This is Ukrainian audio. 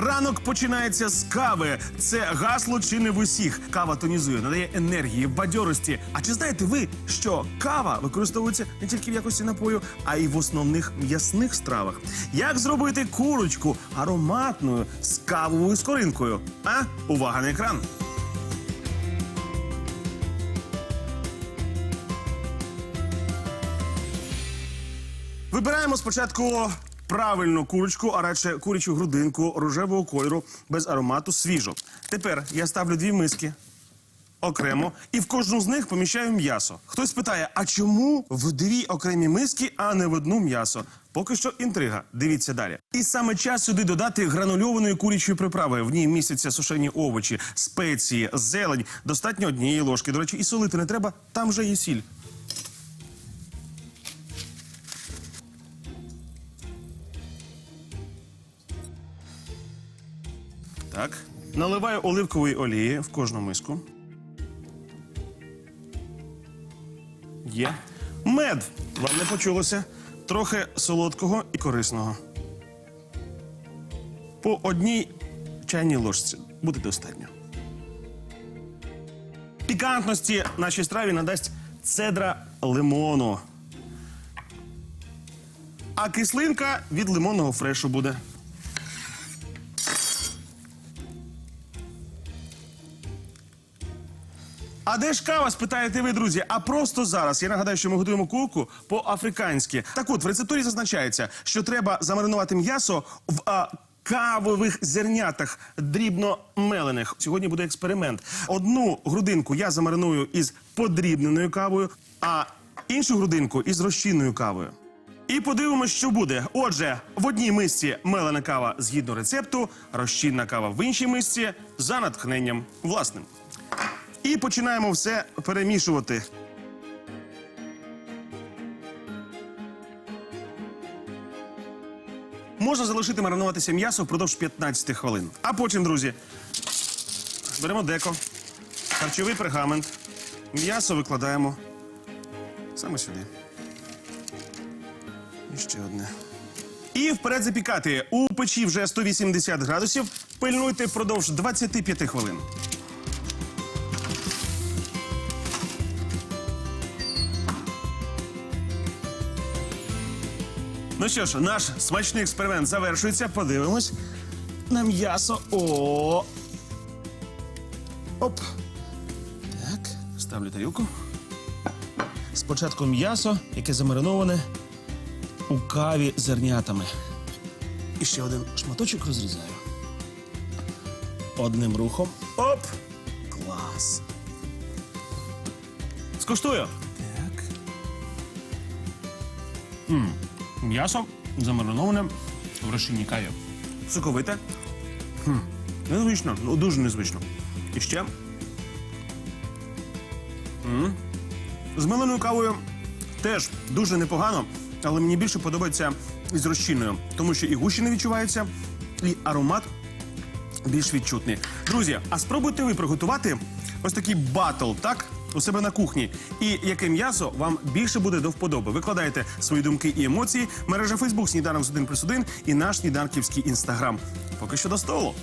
Ранок починається з кави. Це гасло чи не в усіх. Кава тонізує, надає енергії, бадьорості. А чи знаєте ви, що кава використовується не тільки в якості напою, а й в основних м'ясних стравах? Як зробити курочку ароматною з кавовою скоринкою? А увага на екран! Вибираємо спочатку правильну курочку, а радше курячу грудинку рожевого кольору без аромату свіжо. Тепер я ставлю дві миски окремо і в кожну з них поміщаю м'ясо. Хтось питає, а чому в дві окремі миски, а не в одну м'ясо? Поки що інтрига. Дивіться далі. І саме час сюди додати гранульованої курячої приправи. В ній містяться сушені овочі, спеції, зелень. Достатньо однієї ложки. До речі, і солити не треба, там вже є сіль. Так. Наливаю оливкової олії в кожну миску. Є. Мед. Вам не почулося. Трохи солодкого і корисного. По одній чайній ложці буде достатньо. Пікантності нашій страві надасть цедра лимону. А кислинка від лимонного фрешу буде. А де ж кава, спитаєте ви, друзі? А просто зараз. Я нагадаю, що ми готуємо курку по-африканськи. Так от, в рецептурі зазначається, що треба замаринувати м'ясо в а, кавових зернятах, дрібно мелених. Сьогодні буде експеримент. Одну грудинку я замариную із подрібненою кавою, а іншу грудинку із розчинною кавою. І подивимось, що буде. Отже, в одній мисці мелена кава згідно рецепту, розчинна кава в іншій мисці за натхненням власним. І починаємо все перемішувати. Можна залишити маринуватися м'ясо впродовж 15 хвилин. А потім, друзі, беремо деко, харчовий пергамент, м'ясо викладаємо саме сюди. І ще одне. І вперед запікати. У печі вже 180 градусів. Пильнуйте впродовж 25 хвилин. Ну що ж, наш смачний експеримент завершується. Подивимось на м'ясо. О. Оп. Так, ставлю тарілку. Спочатку м'ясо, яке замариноване у каві зернятами. І ще один шматочок розрізаю. Одним рухом. Оп! Клас. Скуштую. Так. М'ясо замариноване в розчинній каві. Соковите. Незвично, ну дуже незвично. І ще. З меленою кавою теж дуже непогано, але мені більше подобається із розчинною, тому що і гущі не відчуваються, і аромат більш відчутний. Друзі, а спробуйте ви приготувати ось такий батл, так? У себе на кухні. І яке м'ясо вам більше буде до вподоби. Викладайте свої думки і емоції. Мережа Фейсбук сніданок з 1 плюс 1 і наш сніданківський інстаграм. Поки що до столу.